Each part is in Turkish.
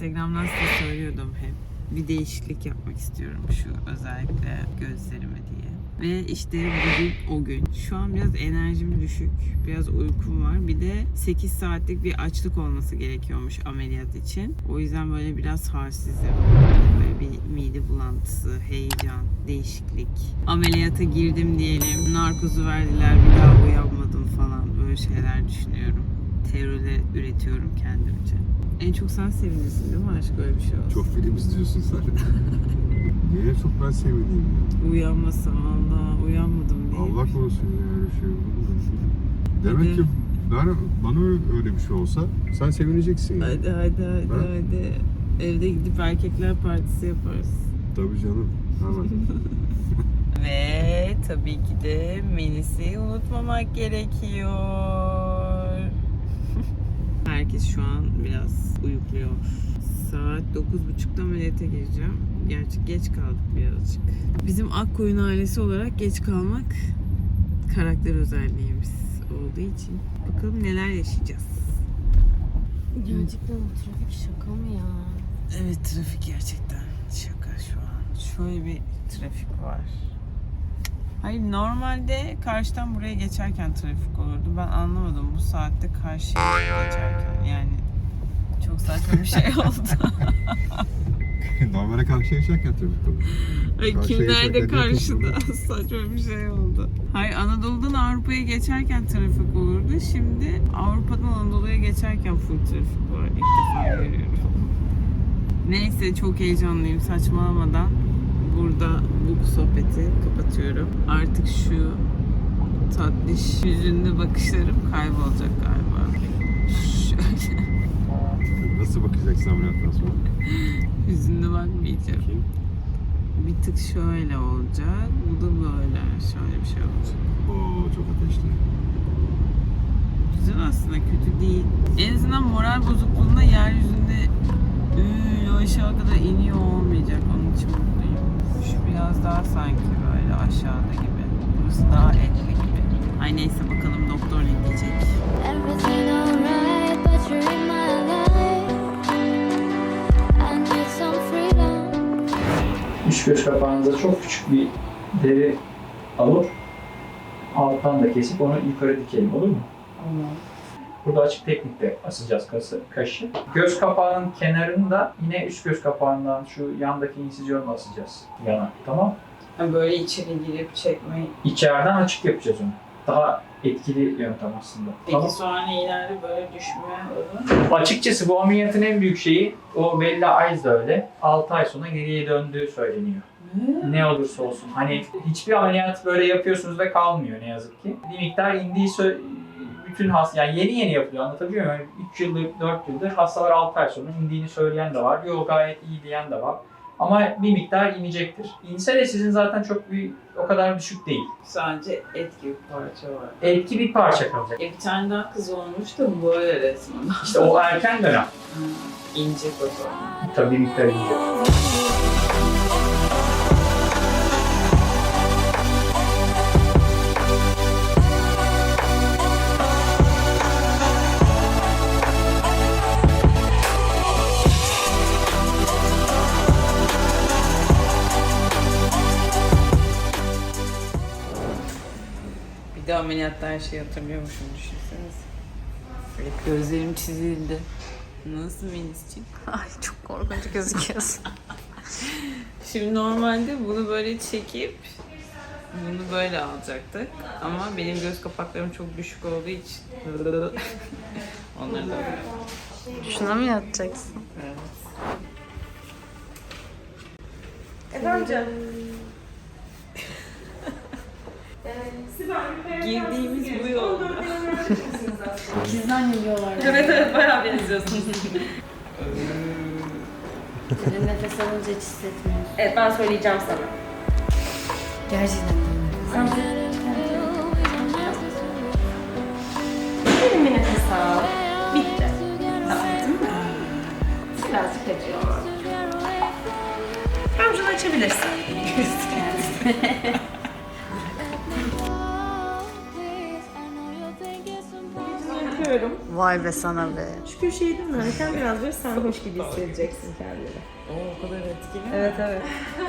Instagram'dan size söylüyordum hep. Bir değişiklik yapmak istiyorum şu özellikle gözlerime diye. Ve işte bugün o gün. Şu an biraz enerjim düşük. Biraz uykum var. Bir de 8 saatlik bir açlık olması gerekiyormuş ameliyat için. O yüzden böyle biraz halsizim. Böyle bir mide bulantısı, heyecan, değişiklik. Ameliyata girdim diyelim. Narkozu verdiler. Bir daha uyanmadım falan. Böyle şeyler düşünüyorum. Terörle üretiyorum kendimce. En çok sen sevinirsin değil mi aşk öyle bir şey olsun? Çok film izliyorsun sen. Niye çok ben sevineyim ya? Uyanmasam Allah uyanmadım diye. Allah korusun ya öyle şey olur? Demek ki ben, bana öyle, bir şey olsa sen sevineceksin. Yani. Hadi hadi hadi Ha? hadi. Evde gidip erkekler partisi yaparız. Tabii canım. Hemen. Ve tabii ki de Melis'i unutmamak gerekiyor. Herkes şu an biraz uyukluyor. Saat 9.30'da ameliyata gireceğim. Gerçi geç kaldık birazcık. Bizim Akkoyun ailesi olarak geç kalmak karakter özelliğimiz olduğu için. Bakalım neler yaşayacağız. Gerçekten bu trafik şaka mı ya? Evet trafik gerçekten şaka şu an. Şöyle bir trafik var. Hayır normalde karşıdan buraya geçerken trafik olurdu. Ben anlamadım bu saatte karşıya geçerken yani çok saçma bir şey oldu. Normale karşıya geçerken trafik olur. Ay Karşıya kimler de geçerken yok karşıda saçma bir şey oldu. Hayır Anadolu'dan Avrupa'ya geçerken trafik olurdu. Şimdi Avrupa'dan Anadolu'ya geçerken full trafik var. İlk defa görüyorum. Neyse çok heyecanlıyım saçmalamadan. Burada bu sohbeti kapatıyorum. Artık şu tatlış yüzünde bakışlarım kaybolacak galiba. Şöyle Nasıl bakacaksın ameliyattan sonra? yüzünde bakmayacağım. Bakayım. Bir tık şöyle olacak. Bu da böyle. Şöyle bir şey olacak. Oo çok ateşli. Güzel aslında kötü değil. En azından moral bozukluğunda yeryüzünde "Üü, aşağı kadar iniyor olmayacak. Onun için biraz daha sanki böyle aşağıda gibi. Burası daha etli gibi. Ay neyse bakalım doktor ne diyecek. Everything alright, but you're in my life. I need some freedom. Üç göz kapağınıza çok küçük bir deri alıp alttan da kesip onu yukarı dikelim olur mu? Burada açık teknikte asacağız kası, kaşı. Göz kapağının kenarını da yine üst göz kapağından şu yandaki insizyonla asacağız yana. Tamam? Böyle içeri girip çekmeyi. İçeriden açık yapacağız onu. Daha etkili yöntem aslında. Peki sonra ileride böyle düşme olur? Açıkçası bu ameliyatın en büyük şeyi o Bella Eyes de öyle. 6 ay sonra geriye döndüğü söyleniyor. Ne olursa olsun. Hani hiçbir ameliyat böyle yapıyorsunuz ve kalmıyor ne yazık ki. Bir miktar indiği bütün has yani yeni yeni yapılıyor anlatabiliyor muyum? Yani 3 yıldır 4 yıldır hastalar 6 ay sonra indiğini söyleyen de var. Yok gayet iyi diyen de var. Ama bir miktar inecektir. İnse de sizin zaten çok bir o kadar düşük değil. Sadece et gibi parça var. Etki bir parça kalacak. E bir tane daha kız olmuş da böyle resmen. İşte o erken dönem. İnce o zaman. Tabii bir miktar inecek. Ameliyatta her şeyi hatırlıyormuşum düşünseniz. Evet gözlerim çizildi. Nasıl Melis'ciğim? Ay çok korkunç gözüküyorsun. Şimdi normalde bunu böyle çekip bunu böyle alacaktık. Ama benim göz kapaklarım çok düşük olduğu için onları da Şuna mı yatacaksın? evet. Girdiğimiz bu yolda. Biz zannediyorlar. Evet evet bayağı benziyorsunuz. Derin nefes alınca hiç hissetmiyorsun. Evet ben söyleyeceğim sana. Gerçekten nefes. Derin bir nefes al. Bitti. Tamam değil mi? Birazcık acıyor. Avucunu açabilirsin. Vay be sana be. Şu köşeyi dönerken biraz böyle sarhoş gibi hissedeceksin kendini. Oo, o kadar etkili. Evet evet.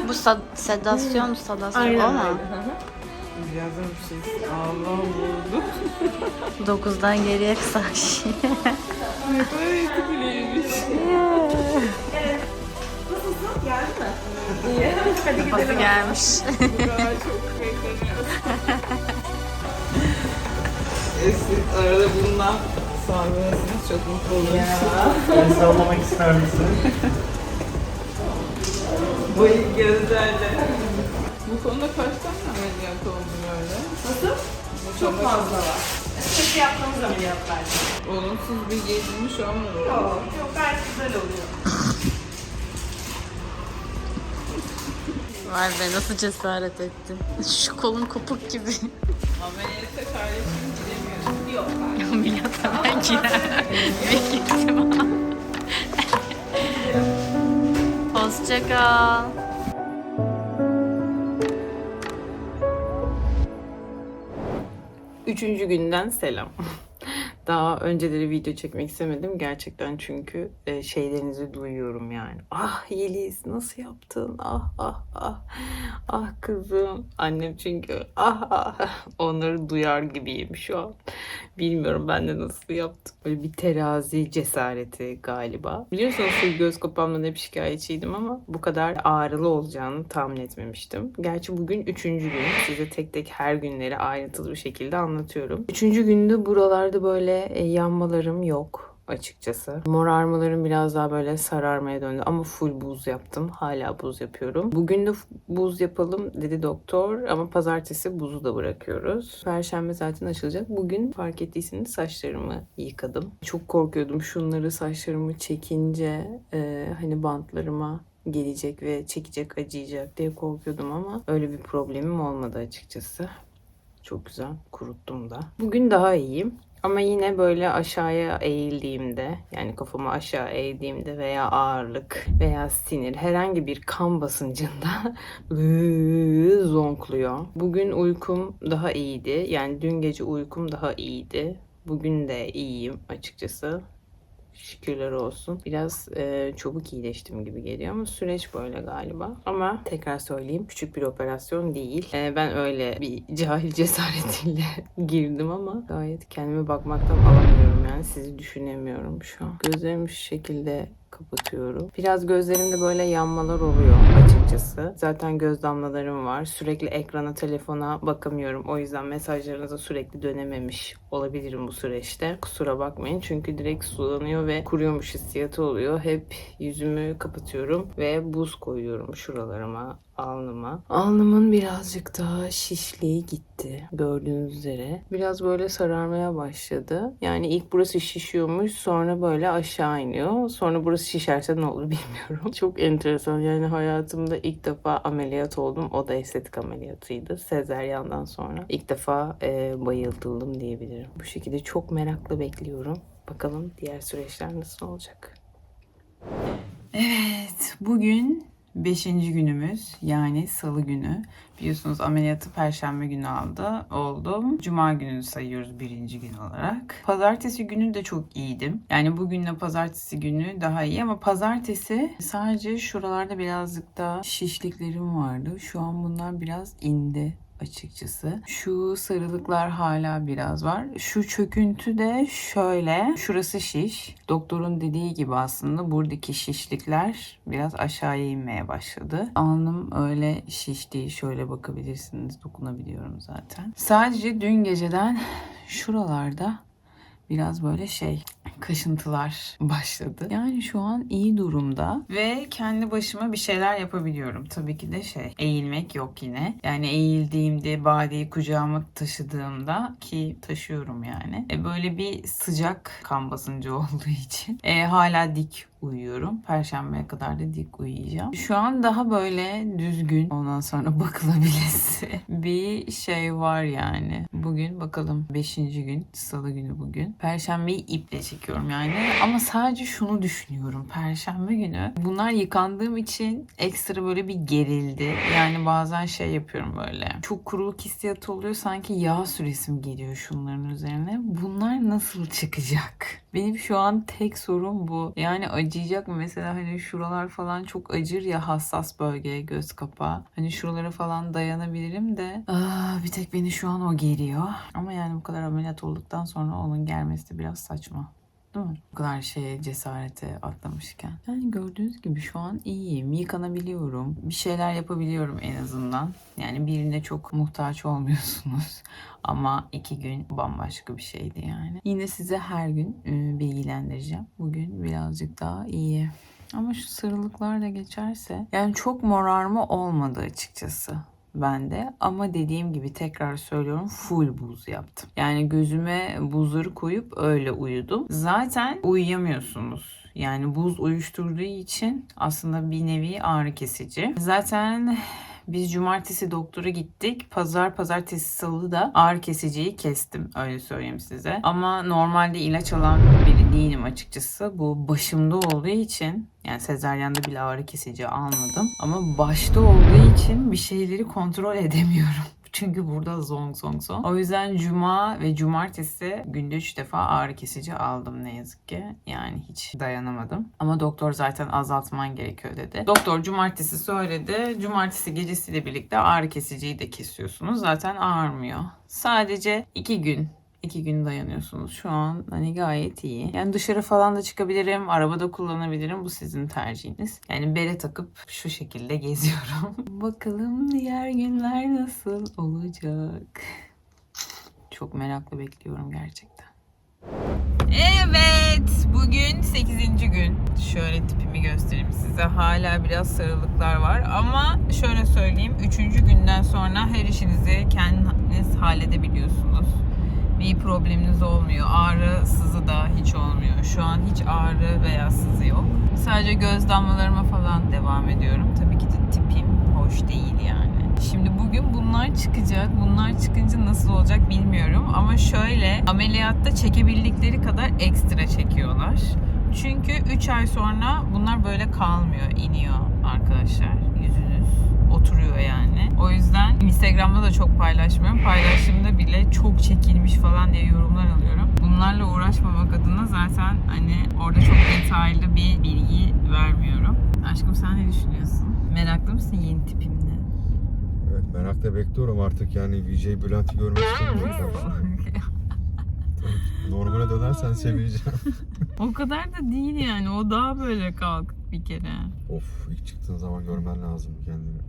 Bu sad- sedasyon, sadasyon Aynen o öyle. mu? Hı hı. Birazdan bir şey. Allah vurdu. Dokuzdan geriye kısa şey. Ne kadar etkiliymiş. Nasılsın? Geldi mi? İyi. Hadi gidelim. Kafası gelmiş. Bu kadar çok bekleniyor. Siz arada bundan sarmıyorsunuz. Çok mutlu olurum. Beni sallamak ister misin? Bayık gözlerle. Bu konuda kaç tane ameliyat oldun öyle? Nasıl? Çok fazla var. Kötü yaptığımız ameliyatlar. Olumsuz bir geçmiş olmadı. Yok, yok gayet güzel oluyor. Vay be nasıl cesaret ettin. Şu kolun kopuk gibi. Ameliyata kardeşim gidemiyorsun. Ameliyata ben girer. Ve gittim. Hoşça kal. Üçüncü günden selam. Daha önceleri video çekmek istemedim gerçekten çünkü e, şeylerinizi duyuyorum yani. Ah Yeliz nasıl yaptın? Ah ah ah. Ah kızım. Annem çünkü ah ah. Onları duyar gibiyim şu an. Bilmiyorum ben de nasıl yaptım. Böyle bir terazi cesareti galiba. Biliyorsunuz göz kapağımdan hep şikayetçiydim ama bu kadar ağrılı olacağını tahmin etmemiştim. Gerçi bugün üçüncü gün. Size tek tek her günleri ayrıntılı bir şekilde anlatıyorum. Üçüncü günde buralarda böyle e, yanmalarım yok açıkçası. Morarmalarım biraz daha böyle sararmaya döndü ama full buz yaptım. Hala buz yapıyorum. Bugün de buz yapalım dedi doktor ama pazartesi buzu da bırakıyoruz. Perşembe zaten açılacak. Bugün fark ettiyseniz saçlarımı yıkadım. Çok korkuyordum şunları saçlarımı çekince e, hani bantlarıma gelecek ve çekecek acıyacak diye korkuyordum ama öyle bir problemim olmadı açıkçası. Çok güzel kuruttum da. Bugün daha iyiyim. Ama yine böyle aşağıya eğildiğimde yani kafamı aşağı eğdiğimde veya ağırlık veya sinir herhangi bir kan basıncında zonkluyor. Bugün uykum daha iyiydi. Yani dün gece uykum daha iyiydi. Bugün de iyiyim açıkçası. Şükürler olsun. Biraz e, çabuk iyileştim gibi geliyor ama süreç böyle galiba. Ama tekrar söyleyeyim küçük bir operasyon değil. E, ben öyle bir cahil cesaretiyle girdim ama gayet kendime bakmaktan alamıyorum yani. Sizi düşünemiyorum şu an. Gözlerimi şu şekilde kapatıyorum. Biraz gözlerimde böyle yanmalar oluyor açıkçası. Zaten göz damlalarım var. Sürekli ekrana, telefona bakamıyorum. O yüzden mesajlarınıza sürekli dönememiş olabilirim bu süreçte. Kusura bakmayın çünkü direkt sulanıyor ve kuruyormuş hissiyatı oluyor. Hep yüzümü kapatıyorum ve buz koyuyorum şuralarıma, alnıma. Alnımın birazcık daha şişliği gitti. Gördüğünüz üzere. Biraz böyle sararmaya başladı. Yani ilk burası şişiyormuş sonra böyle aşağı iniyor. Sonra burası şişerse ne olur bilmiyorum. Çok enteresan. Yani hayatımda ilk defa ameliyat oldum. O da estetik ameliyatıydı. Sezeryandan sonra. İlk defa e, bayıldım diyebilirim. Bu şekilde çok merakla bekliyorum. Bakalım diğer süreçler nasıl olacak. Evet, bugün 5. günümüz yani salı günü. Biliyorsunuz ameliyatı perşembe günü aldı. Oldum. Cuma gününü sayıyoruz birinci gün olarak. Pazartesi günü de çok iyiydim. Yani bugünle pazartesi günü daha iyi ama pazartesi sadece şuralarda birazcık daha şişliklerim vardı. Şu an bunlar biraz indi açıkçası. Şu sarılıklar hala biraz var. Şu çöküntü de şöyle. Şurası şiş. Doktorun dediği gibi aslında buradaki şişlikler biraz aşağıya inmeye başladı. Alnım öyle şiş değil. Şöyle bakabilirsiniz. Dokunabiliyorum zaten. Sadece dün geceden şuralarda biraz böyle şey kaşıntılar başladı. Yani şu an iyi durumda ve kendi başıma bir şeyler yapabiliyorum. Tabii ki de şey eğilmek yok yine. Yani eğildiğimde badeyi kucağıma taşıdığımda ki taşıyorum yani. E, böyle bir sıcak kan basıncı olduğu için e, hala dik uyuyorum. Perşembeye kadar da dik uyuyacağım. Şu an daha böyle düzgün ondan sonra bakılabilesi bir şey var yani. Bugün bakalım 5. gün salı günü bugün. Perşembeyi iple çekiyorum yani ama sadece şunu düşünüyorum. Perşembe günü bunlar yıkandığım için ekstra böyle bir gerildi. Yani bazen şey yapıyorum böyle. Çok kuruluk hissiyatı oluyor sanki yağ süresim geliyor şunların üzerine. Bunlar nasıl çıkacak? Benim şu an tek sorun bu. Yani acıyacak mı? Mesela hani şuralar falan çok acır ya hassas bölge, göz kapağı. Hani şuralara falan dayanabilirim de ah, bir tek beni şu an o geriyor. Ama yani bu kadar ameliyat olduktan sonra onun gelmesi de biraz saçma. Değil mi? Bu kadar şeye cesarete atlamışken. Yani gördüğünüz gibi şu an iyiyim. Yıkanabiliyorum. Bir şeyler yapabiliyorum en azından. Yani birine çok muhtaç olmuyorsunuz. Ama iki gün bambaşka bir şeydi yani. Yine size her gün e, bilgilendireceğim. Bugün birazcık daha iyi. Ama şu sarılıklar da geçerse yani çok morarma olmadı açıkçası bende ama dediğim gibi tekrar söylüyorum full buz yaptım. Yani gözüme buzları koyup öyle uyudum. Zaten uyuyamıyorsunuz. Yani buz uyuşturduğu için aslında bir nevi ağrı kesici. Zaten biz cumartesi doktora gittik. Pazar, pazartesi, salı da ağrı kesiciyi kestim. Öyle söyleyeyim size. Ama normalde ilaç alan biri değilim açıkçası. Bu başımda olduğu için yani sezaryanda bile ağrı kesici almadım. Ama başta olduğu için bir şeyleri kontrol edemiyorum. Çünkü burada zong zong zong. O yüzden cuma ve cumartesi günde 3 defa ağrı kesici aldım ne yazık ki. Yani hiç dayanamadım. Ama doktor zaten azaltman gerekiyor dedi. Doktor cumartesi söyledi. Cumartesi gecesiyle birlikte ağrı kesiciyi de kesiyorsunuz. Zaten ağrımıyor. Sadece 2 gün İki gün dayanıyorsunuz. Şu an hani gayet iyi. Yani dışarı falan da çıkabilirim. Arabada kullanabilirim. Bu sizin tercihiniz. Yani bere takıp şu şekilde geziyorum. Bakalım diğer günler nasıl olacak? Çok merakla bekliyorum gerçekten. Evet, bugün 8. gün. Şöyle tipimi göstereyim size. Hala biraz sarılıklar var ama şöyle söyleyeyim. 3. günden sonra her işinizi kendiniz halledebiliyorsunuz bir probleminiz olmuyor. Ağrı, sızı da hiç olmuyor. Şu an hiç ağrı veya sızı yok. Sadece göz damlalarıma falan devam ediyorum. Tabii ki de tipim hoş değil yani. Şimdi bugün bunlar çıkacak. Bunlar çıkınca nasıl olacak bilmiyorum. Ama şöyle ameliyatta çekebildikleri kadar ekstra çekiyorlar. Çünkü 3 ay sonra bunlar böyle kalmıyor, iniyor arkadaşlar. Oturuyor yani. O yüzden Instagram'da da çok paylaşmıyorum. Paylaştığımda bile çok çekilmiş falan diye yorumlar alıyorum. Bunlarla uğraşmamak adına zaten hani orada çok detaylı bir bilgi vermiyorum. Aşkım sen ne düşünüyorsun? Meraklı mısın yeni tipimle? Evet merakla bekliyorum artık yani VJ Bülent'i görmek istiyorum. Normale dönersen sevineceğim. o kadar da değil yani. O daha böyle kalkık bir kere. of ilk çıktığın zaman görmen lazım kendini.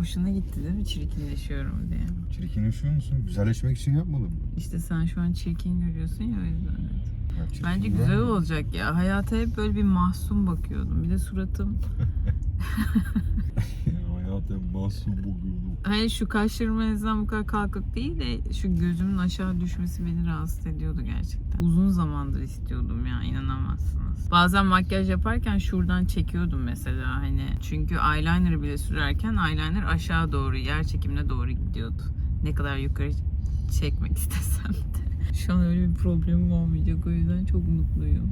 Hoşuna gitti değil mi çirkinleşiyorum diye. Çirkinleşiyor musun? Güzelleşmek için yapmadım. İşte sen şu an çirkin görüyorsun ya o yüzden. Ya çirkin Bence güzel olacak ya. Hayata hep böyle bir mahzun bakıyordum. Bir de suratım. Hayatım masum bugün. Hani şu kaşlarım en bu kadar kalkık değil de şu gözümün aşağı düşmesi beni rahatsız ediyordu gerçekten. Uzun zamandır istiyordum ya inanamazsınız. Bazen makyaj yaparken şuradan çekiyordum mesela hani. Çünkü eyeliner bile sürerken eyeliner aşağı doğru yer çekimine doğru gidiyordu. Ne kadar yukarı çekmek istesem de. Şu an öyle bir problemim olmayacak o yüzden çok mutluyum.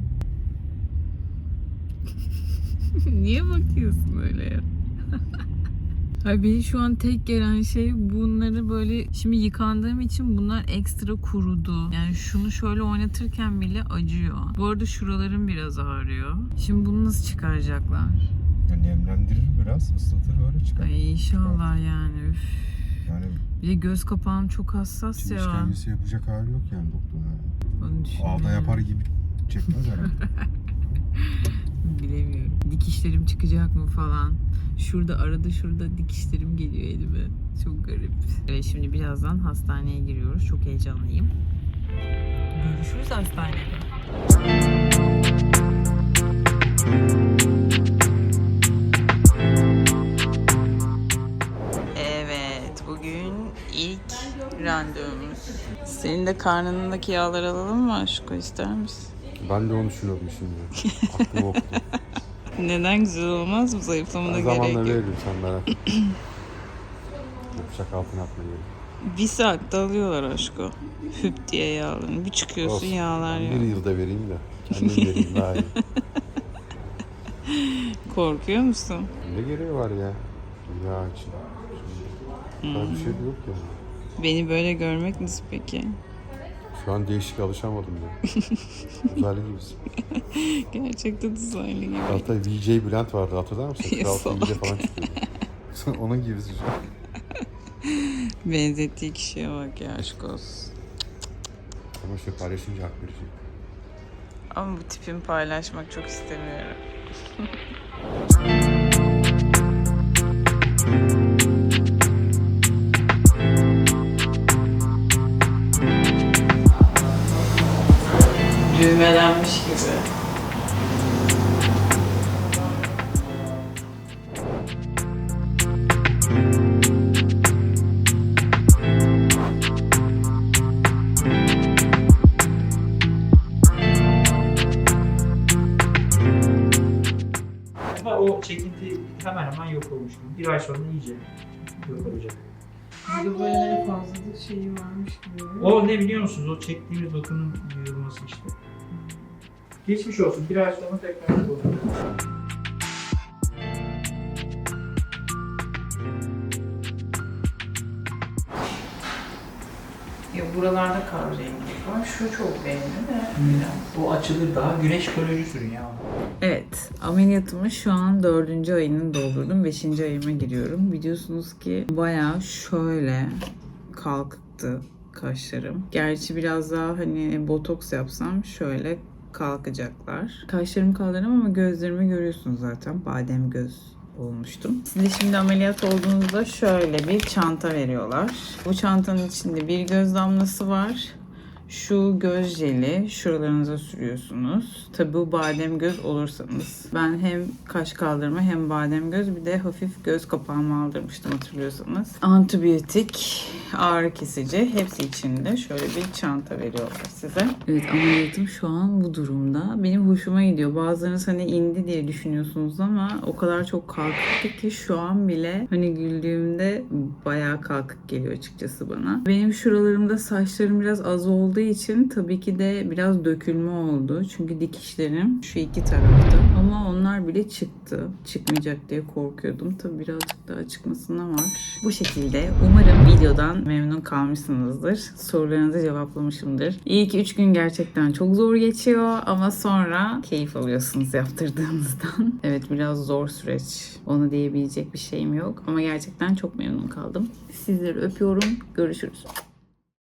Niye bakıyorsun öyle ya? Ay beni şu an tek gelen şey bunları böyle şimdi yıkandığım için bunlar ekstra kurudu. Yani şunu şöyle oynatırken bile acıyor. Bu arada şuralarım biraz ağrıyor. Şimdi bunu nasıl çıkaracaklar? Ya nemlendirir biraz, ıslatır öyle çıkar. Ay inşallah yani. Üf. Yani Bir de göz kapağım çok hassas Çin ya. işkencesi yapacak hali yok yani doktor yani. Onu düşünüyorum. Ağda yapar gibi çekmez herhalde. Bilemiyorum. Dikişlerim çıkacak mı falan. Şurada arada şurada dikişlerim geliyor elime. Çok garip. Evet, şimdi birazdan hastaneye giriyoruz. Çok heyecanlıyım. Görüşürüz hastanede. Evet, bugün ilk randevumuz. Senin de karnındaki yağları alalım mı aşkım ister misin? Ben de onu düşünüyordum şimdi. Aklım oktu. Neden güzel olmaz mı? Zayıflamana gerek zamanla yok. veririm sen merak. Yapacak altına atma yerim. Bir saatte alıyorlar aşko. Hüp diye yağlarını. Bir çıkıyorsun Olsun. yağlar ya. Bir yılda vereyim de. Kendim vereyim daha iyi. Korkuyor musun? Ne gereği var ya? Ya için. Şimdi, daha bir şey yok ya. Beni böyle görmek nasıl peki? Şu an değişik alışamadım ya. Uzaylı gibisin. Gerçekten uzaylı gibi. Hatta VJ Bülent vardı hatırlar mısın? Ya Kral salak. TV'de falan çıkıyordu. Onun gibisin şu an. Benzettiği kişiye bak ya aşk olsun. Ama işte paylaşınca hak verecek. Ama bu tipimi paylaşmak çok istemiyorum. Düğmelenmiş gibi. Ama o çekinti hemen hemen yok olmuş. Bir ay sonra iyice yok olacak. Burada böyle fazla da şeyi varmış gibi. O ne biliyor musunuz? O çektiğimiz dokunun yayılması işte. Geçmiş olsun. Bir ay sonra tekrar olacak. Ya buralarda kar rengi var. Şu çok belli de. O açılır daha. Güneş koruyucu sürün ya. Evet, ameliyatımı şu an dördüncü ayını doldurdum. Beşinci ayıma giriyorum. Biliyorsunuz ki bayağı şöyle kalktı kaşlarım. Gerçi biraz daha hani botoks yapsam şöyle kalkacaklar. Kaşlarımı kaldırdım ama gözlerimi görüyorsunuz zaten. Badem göz olmuştum. Size şimdi ameliyat olduğunuzda şöyle bir çanta veriyorlar. Bu çantanın içinde bir göz damlası var. Şu göz jeli şuralarınıza sürüyorsunuz. Tabi bu badem göz olursanız. Ben hem kaş kaldırma hem badem göz bir de hafif göz kapağımı aldırmıştım hatırlıyorsanız. Antibiyotik, ağrı kesici hepsi içinde şöyle bir çanta veriyorlar size. Evet ameliyatım şu an bu durumda. Benim hoşuma gidiyor. Bazılarınız hani indi diye düşünüyorsunuz ama o kadar çok kalktı ki şu an bile hani güldüğümde bayağı kalkık geliyor açıkçası bana. Benim şuralarımda saçlarım biraz az olduğu için tabii ki de biraz dökülme oldu. Çünkü dikişlerim şu iki tarafta. Ama onlar bile çıktı. Çıkmayacak diye korkuyordum. Tabii birazcık daha çıkmasına var. Bu şekilde umarım videodan memnun kalmışsınızdır. Sorularınızı cevaplamışımdır. İlk 3 gün gerçekten çok zor geçiyor ama sonra keyif alıyorsunuz yaptırdığınızdan. Evet biraz zor süreç. Ona diyebilecek bir şeyim yok ama gerçekten çok memnun kaldım. Sizleri öpüyorum. Görüşürüz.